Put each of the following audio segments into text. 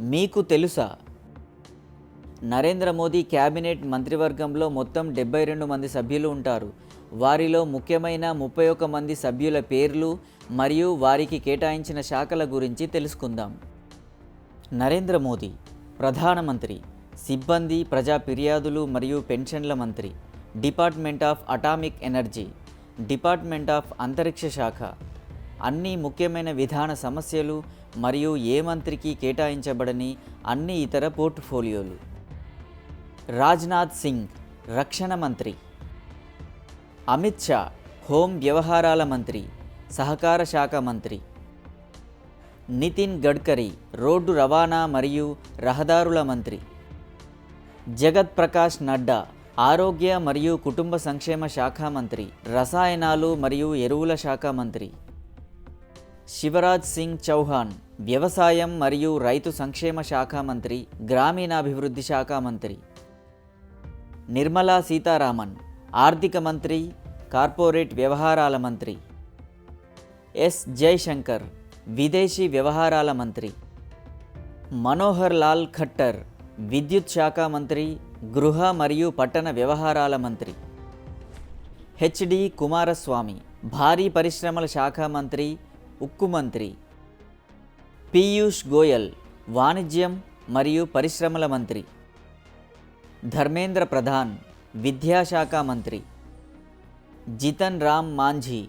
మీకు తెలుసా? నరేంద్ర మోదీ క్యాబినెట్ మంత్రివర్గంలో మొత్తం డెబ్బై రెండు మంది సభ్యులు ఉంటారు. వారిలో ముఖ్యమైన ముప్పై ఒక్క మంది సభ్యుల పేర్లు మరియు వారికి కేటాయించిన శాఖల గురించి తెలుసుకుందాం. నరేంద్ర మోదీ ప్రధానమంత్రి సిబ్బంది ప్రజా ఫిర్యాదులు మరియు పెన్షన్ల మంత్రి department of atomic energy department of అంతరిక్ష శాఖ అన్ని ముఖ్యమైన విధాన సమస్యలు మరియు ఏ మంత్రికి కేటాయించబడని అన్ని ఇతర పోర్ట్ఫోలియోలు. రాజ్నాథ్ సింగ్ రక్షణ మంత్రి. అమిత్ షా హోం వ్యవహారాల మంత్రి సహకార శాఖ మంత్రి. నితిన్ గడ్కరీ రోడ్డు రవాణా మరియు రహదారుల మంత్రి. జగత్ ప్రకాష్ నడ్డా ఆరోగ్య మరియు కుటుంబ సంక్షేమ శాఖ మంత్రి రసాయనాలు మరియు ఎరువుల శాఖ మంత్రి. శివరాజ్ సింగ్ చౌహాన్ వ్యవసాయం మరియు రైతు సంక్షేమ శాఖ మంత్రి గ్రామీణాభివృద్ధి శాఖ మంత్రి. నిర్మలా సీతారామన్ ఆర్థిక మంత్రి కార్పొరేట్ వ్యవహారాల మంత్రి. ఎస్ జైశంకర్ విదేశీ వ్యవహారాల మంత్రి. మనోహర్ లాల్ ఖట్టర్ విద్యుత్ శాఖ మంత్రి గృహ మరియు పట్టణ వ్యవహారాల మంత్రి. హెచ్డి కుమారస్వామి భారీ పరిశ్రమల శాఖ మంత్రి ఉక్కు మంత్రి. పీయూష్ గోయల్ వాణిజ్యం మరియు పరిశ్రమల మంత్రి. ధర్మేంద్ర ప్రధాన్ విద్యాశాఖ మంత్రి. జితన్ రామ్ మాంఝీ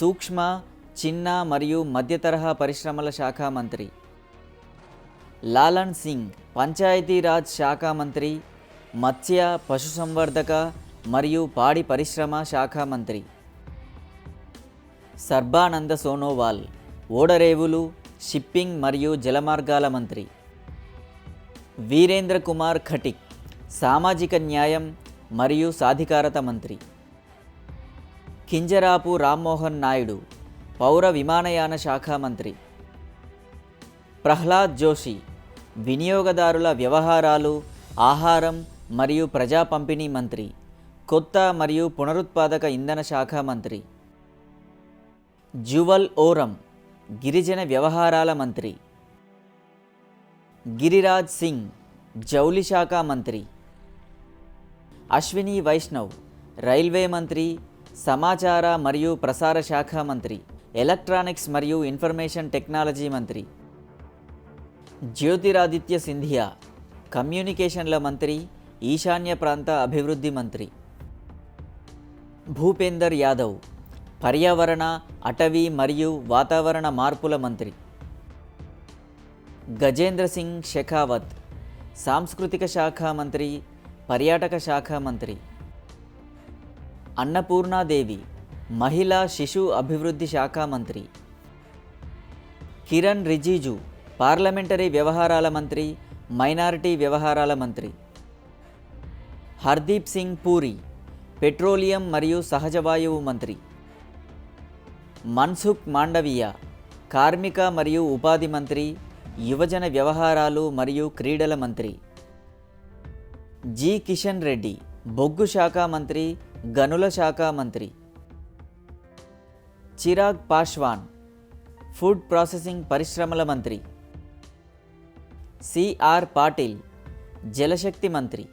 సూక్ష్మ చిన్న మరియు మధ్యతరహా పరిశ్రమల శాఖ మంత్రి. లాలన్ సింగ్ పంచాయతీరాజ్ శాఖ మంత్రి. మత్స్య పశుసంవర్ధక మరియు పాడి పరిశ్రమ శాఖ మంత్రి. సర్బానంద సోనోవాల్ ఓడరేవులు షిప్పింగ్ మరియు జలమార్గాల మంత్రి. వీరేంద్ర కుమార్ ఖటిక్ సామాజిక న్యాయం మరియు సాధికారత మంత్రి. కింజరాపు రామ్మోహన్ నాయుడు పౌర విమానయాన శాఖ మంత్రి. ప్రహ్లాద్ జోషి వినియోగదారుల వ్యవహారాలు ఆహారం మరియు ప్రజా పంపిణీ మంత్రి. కొత్త మరియు పునరుత్పాదక ఇంధన శాఖ మంత్రి. జువల్ ఓరం గిరిజన వ్యవహారాల మంత్రి. గిరిరాజ్ సింగ్ జౌలి శాఖ మంత్రి. అశ్విని వైష్ణవ్ రైల్వే మంత్రి సమాచార మరియు ప్రసార శాఖ మంత్రి ఎలక్ట్రానిక్స్ మరియు ఇన్ఫర్మేషన్ టెక్నాలజీ మంత్రి. జ్యోతిరాదిత్య సింధియా కమ్యూనికేషన్ల మంత్రి ఈశాన్య ప్రాంత అభివృద్ధి మంత్రి. భూపేందర్ యాదవ్ పర్యావరణ అటవీ మరియు వాతావరణ మార్పుల మంత్రి. గజేంద్ర సింగ్ షెఖావత్ సాంస్కృతిక శాఖ మంత్రి పర్యాటక శాఖ మంత్రి. అన్నపూర్ణాదేవి మహిళా శిశు అభివృద్ధి శాఖ మంత్రి. కిరణ్ రిజిజు పార్లమెంటరీ వ్యవహారాల మంత్రి మైనారిటీ వ్యవహారాల మంత్రి. హర్దీప్ సింగ్ పూరి పెట్రోలియం మరియు సహజవాయువు మంత్రి. మన్సుఖ్ మాండవీయ కార్మిక మరియు ఉపాధి మంత్రి యువజన వ్యవహారాలు మరియు క్రీడల మంత్రి. జి. కిషన్ రెడ్డి బొగ్గు శాఖ మంత్రి గనుల శాఖ మంత్రి. చిరాగ్ పాశ్వాన్ ఫుడ్ ప్రాసెసింగ్ పరిశ్రమల మంత్రి. సిఆర్ పాటిల్ జలశక్తి మంత్రి.